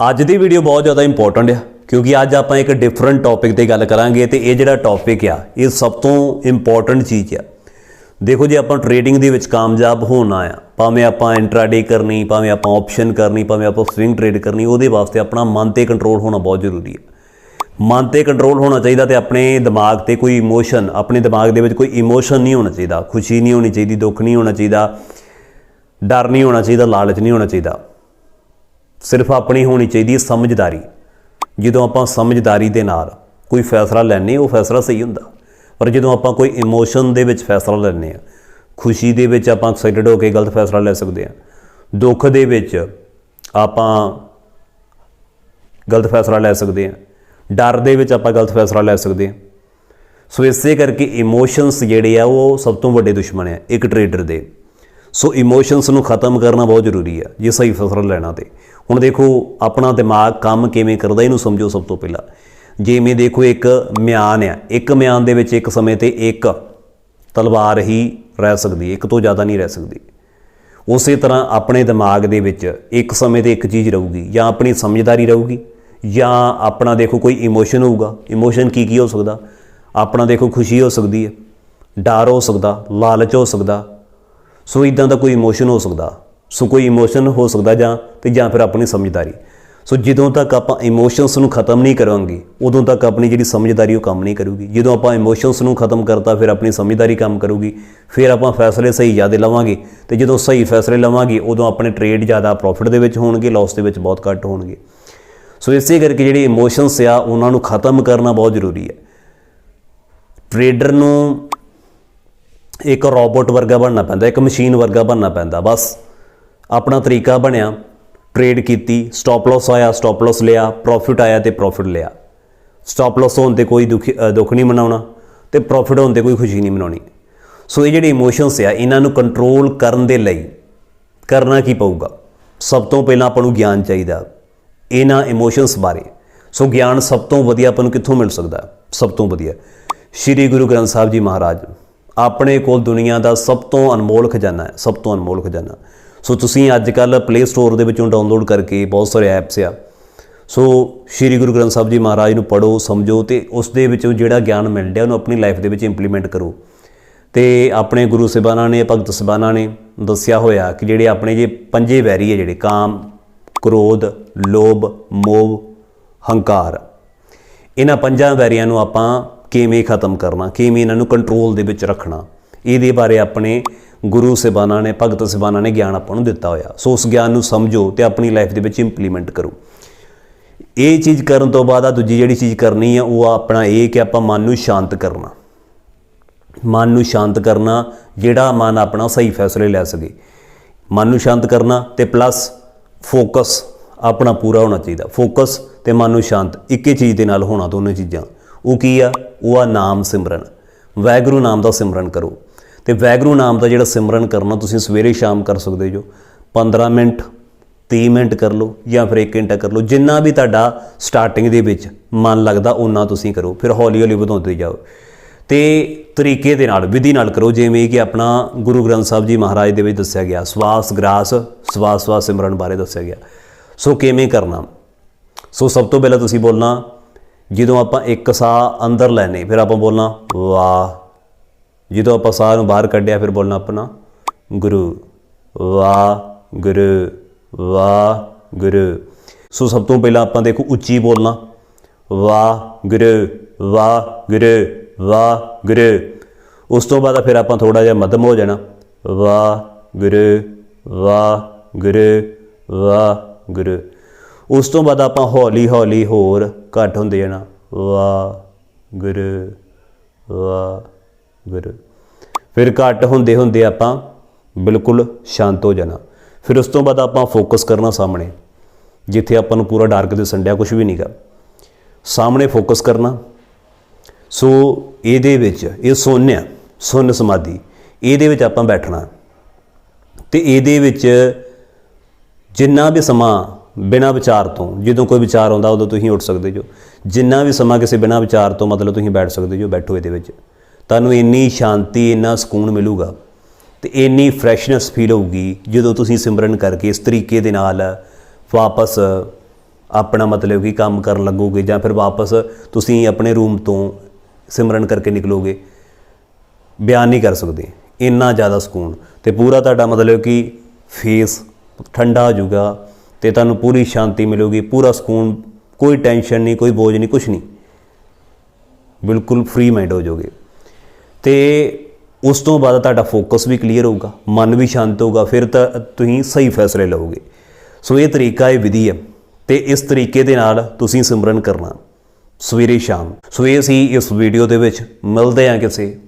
ਅੱਜ ਦੀ ਵੀਡੀਓ ਬਹੁਤ ਜ਼ਿਆਦਾ ਇੰਪੋਰਟੈਂਟ ਆ, ਕਿਉਂਕਿ ਅੱਜ ਆਪਾਂ ਇੱਕ ਡਿਫਰੈਂਟ ਟੌਪਿਕ ਤੇ ਗੱਲ ਕਰਾਂਗੇ ਤੇ ਇਹ ਜਿਹੜਾ ਟੌਪਿਕ ਆ, ਇਹ ਸਭ ਤੋਂ ਇੰਪੋਰਟੈਂਟ ਚੀਜ਼ ਆ। ਦੇਖੋ ਜੇ, ਆਪਾਂ ਟ੍ਰੇਡਿੰਗ ਦੇ ਵਿੱਚ ਕਾਮਯਾਬ ਹੋਣਾ ਆ, ਭਾਵੇਂ ਆਪਾਂ ਇੰਟਰਾਡੇ ਕਰਨੀ, ਭਾਵੇਂ ਆਪਾਂ ਆਪਸ਼ਨ ਕਰਨੀ, ਭਾਵੇਂ ਆਪਾਂ ਸਵਿੰਗ ਟ੍ਰੇਡ ਕਰਨੀ, ਉਹਦੇ ਵਾਸਤੇ ਆਪਣਾ ਮਨ ਤੇ ਕੰਟਰੋਲ ਹੋਣਾ ਬਹੁਤ ਜ਼ਰੂਰੀ ਹੈ ਮਨ ਤੇ ਕੰਟਰੋਲ ਹੋਣਾ ਚਾਹੀਦਾ ਤੇ ਆਪਣੇ ਦਿਮਾਗ ਤੇ ਕੋਈ ਇਮੋਸ਼ਨ ਆਪਣੇ ਦਿਮਾਗ ਦੇ ਵਿੱਚ ਕੋਈ ਇਮੋਸ਼ਨ ਨਹੀਂ ਹੋਣਾ ਚਾਹੀਦਾ, ਖੁਸ਼ੀ ਨਹੀਂ ਹੋਣੀ ਚਾਹੀਦੀ, ਦੁੱਖ ਨਹੀਂ ਹੋਣਾ ਚਾਹੀਦਾ, ਡਰ ਨਹੀਂ ਹੋਣਾ ਚਾਹੀਦਾ, ਲਾਲਚ ਨਹੀਂ ਹੋਣਾ ਚਾਹੀਦਾ। ਸਿਰਫ ਆਪਣੀ ਹੋਣੀ ਚਾਹੀਦੀ ਹੈ ਸਮਝਦਾਰੀ। ਜਦੋਂ ਆਪਾਂ ਸਮਝਦਾਰੀ ਦੇ ਨਾਲ ਕੋਈ ਫੈਸਲਾ ਲੈਣੇ ਉਹ ਫੈਸਲਾ ਸਹੀ ਹੁੰਦਾ। ਪਰ ਜਦੋਂ ਆਪਾਂ ਕੋਈ ਇਮੋਸ਼ਨ ਦੇ ਵਿੱਚ ਫੈਸਲਾ ਲੈਂਦੇ ਆ ਖੁਸ਼ੀ ਦੇ ਵਿੱਚ ਆਪਾਂ ਐਕਸਾਈਟਡ ਹੋ ਕੇ ਗਲਤ ਫੈਸਲਾ ਲੈ ਸਕਦੇ ਆ ਦੁੱਖ ਦੇ ਵਿੱਚ ਆਪਾਂ ਗਲਤ ਫੈਸਲਾ ਲੈ ਸਕਦੇ ਆ ਡਰ ਦੇ ਵਿੱਚ ਆਪਾਂ ਗਲਤ ਫੈਸਲਾ ਲੈ ਸਕਦੇ ਆ ਸੋ ਇਸੇ ਕਰਕੇ ਇਮੋਸ਼ਨਸ ਜਿਹੜੇ ਆ, ਉਹ ਸਭ ਤੋਂ ਵੱਡੇ ਦੁਸ਼ਮਣ ਆ, ਇੱਕ ਟ੍ਰੇਡਰ ਦੇ। ਸੋ ਇਮੋਸ਼ਨਸ ਨੂੰ ਖਤਮ ਕਰਨਾ ਬਹੁਤ ਜ਼ਰੂਰੀ ਆ, ਜੇ ਸਹੀ ਫੈਸਲਾ ਲੈਣਾ ਤੇ। ਹੁਣ ਦੇਖੋ, ਆਪਣਾ ਦਿਮਾਗ ਕੰਮ ਕਿਵੇਂ ਕਰਦਾ, ਇਹਨੂੰ ਸਮਝੋ ਸਭ ਤੋਂ ਪਹਿਲਾਂ। ਜਿਵੇਂ ਦੇਖੋ, ਇੱਕ ਮਿਆਨ ਆ, ਇੱਕ ਮਿਆਨ ਦੇ ਵਿੱਚ ਇੱਕ ਸਮੇਂ ਤੇ ਇੱਕ ਤਲਵਾਰ ਹੀ ਰਹਿ ਸਕਦੀ, ਇੱਕ ਤੋਂ ਜ਼ਿਆਦਾ ਨਹੀਂ ਰਹਿ ਸਕਦੀ। ਉਸੇ ਤਰ੍ਹਾਂ ਆਪਣੇ ਦਿਮਾਗ ਦੇ ਵਿੱਚ ਇੱਕ ਸਮੇਂ ਤੇ ਇੱਕ ਚੀਜ਼ ਰਹੂਗੀ, ਜਾਂ ਆਪਣੀ ਸਮਝਦਾਰੀ ਰਹੂਗੀ, ਜਾਂ ਆਪਣਾ ਦੇਖੋ, ਕੋਈ ਇਮੋਸ਼ਨ ਹੋਊਗਾ। ਇਮੋਸ਼ਨ ਕੀ ਕੀ ਹੋ ਸਕਦਾ? ਆਪਣਾ ਦੇਖੋ, ਖੁਸ਼ੀ ਹੋ ਸਕਦੀ ਹੈ, ਡਰ ਹੋ ਸਕਦਾ, ਲਾਲਚ ਹੋ ਸਕਦਾ। ਸੋ ਇਦਾਂ ਦਾ ਕੋਈ ਇਮੋਸ਼ਨ ਹੋ ਸਕਦਾ। ਸੋ ਕੋਈ ਇਮੋਸ਼ਨ ਹੋ ਸਕਦਾ ਜਾਂ ਤੇ ਜਾਂ ਫਿਰ ਆਪਣੀ ਸਮਝਦਾਰੀ। ਸੋ ਜਦੋਂ ਤੱਕ ਆਪਾਂ ਇਮੋਸ਼ਨਸ ਨੂੰ ਖਤਮ ਨਹੀਂ ਕਰਾਂਗੇ, ਉਦੋਂ ਤੱਕ ਆਪਣੀ ਜਿਹੜੀ ਸਮਝਦਾਰੀ ਉਹ ਕੰਮ ਨਹੀਂ ਕਰੂਗੀ। ਜਦੋਂ ਆਪਾਂ ਇਮੋਸ਼ਨਸ ਨੂੰ ਖਤਮ ਕਰਤਾ, ਫਿਰ ਆਪਣੀ ਸਮਝਦਾਰੀ ਕੰਮ ਕਰੂਗੀ। ਫਿਰ ਆਪਾਂ ਫੈਸਲੇ ਸਹੀ ਜ਼ਿਆਦਾ ਲਵਾਂਗੇ ਤੇ ਜਦੋਂ ਸਹੀ ਫੈਸਲੇ ਲਵਾਂਗੇ, ਉਦੋਂ ਆਪਣੇ ਟ੍ਰੇਡ ਜ਼ਿਆਦਾ ਪ੍ਰੋਫਿਟ ਦੇ ਵਿੱਚ ਹੋਣਗੇ ਲਾਸ ਦੇ ਵਿੱਚ ਬਹੁਤ ਘੱਟ ਹੋਣਗੇ। ਸੋ ਇਸੇ ਕਰਕੇ ਜਿਹੜੇ ਇਮੋਸ਼ਨਸ ਆ, ਉਹਨਾਂ ਨੂੰ ਖਤਮ ਕਰਨਾ ਬਹੁਤ ਜ਼ਰੂਰੀ ਹੈ। ਟ੍ਰੇਡਰ ਨੂੰ ਇੱਕ ਰੋਬੋਟ ਵਰਗਾ ਬਣਨਾ ਪੈਂਦਾ, ਇੱਕ ਮਸ਼ੀਨ ਵਰਗਾ ਬਣਨਾ ਪੈਂਦਾ, ਬਸ। ਆਪਣਾ ਤਰੀਕਾ ਬਣਿਆ ਟ੍ਰੇਡ ਕੀਤੀ ਸਟਾਪ ਲਾਸ ਆਇਆ ਸਟਾਪ ਲਾਸ ਲਿਆ ਪ੍ਰੋਫਿਟ ਆਇਆ ਤੇ ਪ੍ਰੋਫਿਟ ਲਿਆ। ਸਟਾਪ ਲਾਸ ਹੋਣ ਤੇ ਕੋਈ ਦੁੱਖ ਦੁੱਖ ਨਹੀਂ ਮਨਾਉਣਾ ਤੇ ਪ੍ਰੋਫਿਟ ਹੋਣ ਤੇ ਕੋਈ ਖੁਸ਼ੀ ਨਹੀਂ ਮਨਾਉਣੀ। ਸੋ ਇਹ ਜਿਹੜੇ ਇਮੋਸ਼ਨਸ ਆ, ਇਹਨਾਂ ਨੂੰ ਕੰਟਰੋਲ ਕਰਨ ਦੇ ਲਈ ਕਰਨਾ ਕੀ ਪਊਗਾ? ਸਭ ਤੋਂ ਪਹਿਲਾਂ ਆਪਾਂ ਨੂੰ ਗਿਆਨ ਚਾਹੀਦਾ ਇਹਨਾਂ ਇਮੋਸ਼ਨਸ ਬਾਰੇ। ਸੋ ਗਿਆਨ ਸਭ ਤੋਂ ਵਧੀਆ ਆਪਾਂ ਨੂੰ ਕਿੱਥੋਂ ਮਿਲ ਸਕਦਾ? ਸਭ ਤੋਂ ਵਧੀਆ। ਸ੍ਰੀ ਗੁਰੂ ਗ੍ਰੰਥ ਸਾਹਿਬ ਜੀ ਮਹਾਰਾਜ, ਆਪਣੇ ਕੋਲ ਦੁਨੀਆ ਦਾ ਸਭ ਤੋਂ ਅਨਮੋਲ ਖਜ਼ਾਨਾ ਹੈ, ਸਭ ਤੋਂ ਅਨਮੋਲ ਖਜ਼ਾਨਾ। ਸੋ ਤੁਸੀਂ ਅੱਜ ਕੱਲ ਪਲੇ ਸਟੋਰ ਦੇ ਵਿੱਚੋਂ ਡਾਊਨਲੋਡ ਕਰਕੇ ਬਹੁਤ ਸਾਰੇ ਐਪਸ ਆ। ਸੋ ਸ੍ਰੀ ਗੁਰੂ ਗ੍ਰੰਥ ਸਾਹਿਬ ਜੀ ਮਹਾਰਾਜ ਨੂੰ ਪੜੋ ਸਮਝੋ ਤੇ ਉਸ ਦੇ ਵਿੱਚੋਂ ਜਿਹੜਾ ਗਿਆਨ ਮਿਲ ਰਿਹਾ ਉਹਨੂੰ ਆਪਣੀ ਲਾਈਫ ਦੇ ਵਿੱਚ ਇੰਪਲੀਮੈਂਟ ਕਰੋ। ਤੇ ਆਪਣੇ ਗੁਰੂ ਸਿਬਾਨਾਂ ਨੇ, ਭਗਤ ਸਿਬਾਨਾਂ ਨੇ ਦੱਸਿਆ ਹੋਇਆ ਕਿ ਜਿਹੜੇ ਆਪਣੇ ਜੇ ਪੰਜੇ ਵੈਰੀ ਹੈ ਜਿਹੜੇ, ਕਾਮ, ਕ੍ਰੋਧ, ਲੋਭ, ਮੋਹ, ਹੰਕਾਰ, ਇਹਨਾਂ ਪੰਜਾਂ ਵੈਰੀਆਂ ਨੂੰ ਆਪਾਂ ਕਿਵੇਂ ਖਤਮ ਕਰਨਾ, ਕਿਵੇਂ ਇਹਨਾਂ ਨੂੰ ਕੰਟਰੋਲ ਦੇ ਵਿੱਚ ਰੱਖਣਾ, ਇਹਦੇ ਬਾਰੇ ਆਪਣੇ ਗੁਰੂ ਸਿਬਾਨਾਂ ਨੇ, ਭਗਤ ਸਿਬਾਨਾਂ ਨੇ ਗਿਆਨ ਆਪਾਂ ਨੂੰ ਦਿੱਤਾ ਹੋਇਆ। ਸੋ ਉਸ ਗਿਆਨ ਨੂੰ ਸਮਝੋ ਤੇ ਆਪਣੀ ਲਾਈਫ ਦੇ ਵਿੱਚ ਇੰਪਲੀਮੈਂਟ ਕਰੋ। ਇਹ ਚੀਜ਼ ਕਰਨ ਤੋਂ ਬਾਅਦ ਆ ਦੂਜੀ ਜਿਹੜੀ ਚੀਜ਼ ਕਰਨੀ ਆ, ਉਹ ਆ ਆਪਣਾ ਇਹ ਕਿ ਆਪਾਂ ਮਨ ਨੂੰ ਸ਼ਾਂਤ ਕਰਨਾ। ਮਨ ਨੂੰ ਸ਼ਾਂਤ ਕਰਨਾ, ਜਿਹੜਾ ਮਨ ਆਪਣਾ ਸਹੀ ਫੈਸਲੇ ਲੈ ਸਕੇ। ਮਨ ਨੂੰ ਸ਼ਾਂਤ ਕਰਨਾ ਤੇ ਪਲੱਸ ਫੋਕਸ ਆਪਣਾ ਪੂਰਾ ਹੋਣਾ ਚਾਹੀਦਾ। ਫੋਕਸ ਤੇ ਮਨ ਨੂੰ ਸ਼ਾਂਤ, ਇੱਕੇ ਚੀਜ਼ ਦੇ ਨਾਲ ਹੋਣਾ ਦੋਨੋਂ ਚੀਜ਼ਾਂ। ਉਹ ਕੀ ਆ? ਉਹ ਆ ਨਾਮ ਸਿਮਰਨ। ਵੈਗਰੂ ਨਾਮ ਦਾ ਸਿਮਰਨ ਕਰੋ। ਤੇ ਵੈਗਰੂ ਨਾਮ ਦਾ ਜਿਹੜਾ ਸਿਮਰਨ ਕਰਨਾ ਤੁਸੀਂ ਸਵੇਰੇ ਸ਼ਾਮ ਕਰ ਸਕਦੇ ਜੋ। 15 ਮਿੰਟ 30 ਮਿੰਟ ਕਰ ਲਓ ਜਾਂ ਫਿਰ 1 ਘੰਟਾ ਕਰ ਲਓ। ਜਿੰਨਾ ਵੀ ਤੁਹਾਡਾ ਸਟਾਰਟਿੰਗ ਦੇ ਵਿੱਚ ਮਨ ਲੱਗਦਾ ਉਹਨਾਂ ਤੁਸੀਂ ਕਰੋ। ਫਿਰ ਹੌਲੀ ਹੌਲੀ ਵਧਾਉਂਦੇ ਜਾਓ। ਤੇ ਤਰੀਕੇ ਦੇ ਨਾਲ, ਵਿਧੀ ਨਾਲ ਕਰੋ। ਜਿਵੇਂ ਕਿ ਆਪਣਾ ਗੁਰੂ ਗ੍ਰੰਥ ਸਾਹਿਬ ਜੀ ਮਹਾਰਾਜ ਦੇ ਵਿੱਚ ਦੱਸਿਆ ਗਿਆ, ਸਵਾਸ ਗ੍ਰਾਸ, ਸਵਾਸ ਸਵਾਸ ਸਿਮਰਨ ਬਾਰੇ ਦੱਸਿਆ ਗਿਆ। ਸੋ ਕਿਵੇਂ ਕਰਨਾ? ਸੋ ਸਭ ਤੋਂ ਪਹਿਲਾਂ ਤੁਸੀਂ ਬੋਲਣਾ, ਜਦੋਂ ਆਪਾਂ ਇੱਕ ਸਾਹ ਅੰਦਰ ਲੈਨੇ ਫਿਰ ਆਪਾਂ ਬੋਲਣਾ, ਵਾਹ। ਜਦੋਂ ਆਪਾਂ ਸਾਹ ਨੂੰ ਬਾਹਰ ਕੱਢਿਆ, ਫਿਰ ਬੋਲਣਾ ਆਪਣਾ, ਗੁਰੂ ਵਾਹ ਗੁਰੂ ਵਾਹ ਗੁਰੂ ਸੋ ਸਭ ਤੋਂ ਪਹਿਲਾਂ ਆਪਾਂ ਦੇਖੋ ਉੱਚੀ ਬੋਲਣਾ ਵਾਹ ਗੁਰੂ ਵਾਹ ਗੁਰੂ ਵਾਹ ਗੁਰੂ ਉਸ ਤੋਂ ਬਾਅਦ ਫਿਰ ਆਪਾਂ ਥੋੜਾ ਜਿਹਾ ਮਧਮ ਹੋ ਜਾਣਾ ਵਾਹ ਗੁਰੂ ਵਾਹ ਗੁਰੂ ਵਾਹ ਗੁਰੂ ਉਸ ਤੋਂ ਬਾਅਦ ਆਪਾਂ ਹੌਲੀ ਹੌਲੀ ਹੋਰ ਘੱਟ ਹੁੰਦੇ ਜਾਣਾ ਵਾਹ ਗੁਰੂ ਵਾਹ ਗੁਰੂ ਫਿਰ ਘੱਟ ਹੁੰਦੇ ਹੁੰਦੇ ਆਪਾਂ ਬਿਲਕੁਲ ਸ਼ਾਂਤ ਹੋ ਜਾਣਾ। ਫਿਰ ਉਸ ਤੋਂ ਬਾਅਦ ਆਪਾਂ ਫੋਕਸ ਕਰਨਾ ਸਾਹਮਣੇ, ਜਿੱਥੇ ਆਪਾਂ ਨੂੰ ਪੂਰਾ ਡਾਰਕ ਦਿਸਣ ਡਿਆ ਕੁਝ ਵੀ ਨਹੀਂਗਾ ਸਾਹਮਣੇ ਫੋਕਸ ਕਰਨਾ। ਸੋ ਇਹਦੇ ਵਿੱਚ, ਇਹ ਸੋਨਿਆ ਸੁਨ ਸਮਾਧੀ। ਇਹਦੇ ਵਿੱਚ ਆਪਾਂ ਬੈਠਣਾ। ਤੇ ਇਹਦੇ ਵਿੱਚ ਜਿੰਨਾ ਵੀ ਸਮਾਂ ਬਿਨਾਂ ਵਿਚਾਰ ਤੋਂ, ਜਦੋਂ ਕੋਈ ਵਿਚਾਰ ਆਉਂਦਾ ਉਦੋਂ ਤੁਸੀਂ ਉੱਠ ਸਕਦੇ ਜੋ। ਜਿੰਨਾ ਵੀ ਸਮਾਂ ਕਿਸੇ ਬਿਨਾਂ ਵਿਚਾਰ ਤੋਂ ਮਤਲਬ ਤੁਸੀਂ ਬੈਠ ਸਕਦੇ ਜੋ, ਬੈਠੋ ਇਹਦੇ ਵਿੱਚ। ਤੁਹਾਨੂੰ ਇੰਨੀ ਸ਼ਾਂਤੀ, ਇੰਨਾ ਸਕੂਨ ਮਿਲੂਗਾ ਤੇ ਇੰਨੀ ਫਰੈਸ਼ਨੈਸ ਫੀਲ ਹੋਊਗੀ ਜਦੋਂ ਤੁਸੀਂ ਸਿਮਰਨ ਕਰਕੇ ਇਸ ਤਰੀਕੇ ਦੇ ਨਾਲ ਵਾਪਸ ਆਪਣਾ ਮਤਲਬ ਕਿ ਕੰਮ ਕਰਨ ਲੱਗੋਗੇ ਜਾਂ ਫਿਰ ਵਾਪਸ ਤੁਸੀਂ ਆਪਣੇ ਰੂਮ ਤੋਂ ਸਿਮਰਨ ਕਰਕੇ ਨਿਕਲੋਗੇ, ਬਿਆਨ ਨਹੀਂ ਕਰ ਸਕਦੇ। ਇੰਨਾ ਜ਼ਿਆਦਾ ਸਕੂਨ ਤੇ ਪੂਰਾ ਤੁਹਾਡਾ ਮਤਲਬ ਕਿ ਫੇਸ ਠੰਡਾ ਹੋ ਜਾਊਗਾ ਤੇ ਤੁਹਾਨੂੰ ਪੂਰੀ ਸ਼ਾਂਤੀ ਮਿਲੂਗੀ, ਪੂਰਾ ਸਕੂਨ, ਕੋਈ ਟੈਨਸ਼ਨ ਨਹੀਂ, ਕੋਈ ਬੋਝ ਨਹੀਂ ਕੁਝ ਨਹੀਂ। ਬਿਲਕੁਲ ਫ੍ਰੀ ਮਾਈਂਡ ਹੋ ਜਾਓਗੇ। ਤੇ ਉਸ ਤੋਂ ਬਾਅਦ ਤੁਹਾਡਾ ਫੋਕਸ ਵੀ ਕਲੀਅਰ ਹੋਊਗਾ, ਮਨ ਵੀ ਸ਼ਾਂਤ ਹੋਊਗਾ, ਫਿਰ ਤਾਂ ਤੁਸੀਂ ਸਹੀ ਫੈਸਲੇ ਲਓਗੇ ਸੋ ਇਹ ਤਰੀਕਾ, ਇਹ ਵਿਧੀ ਹੈ ਤੇ ਇਸ ਤਰੀਕੇ ਦੇ ਨਾਲ ਤੁਸੀਂ ਸਿਮਰਨ ਕਰਨਾ ਸਵੇਰੇ ਸ਼ਾਮ। ਸੋ ਇਹ ਸੀ ਇਸ ਵੀਡੀਓ ਦੇ ਵਿੱਚ, ਮਿਲਦੇ ਹਾਂ ਕਿਸੇ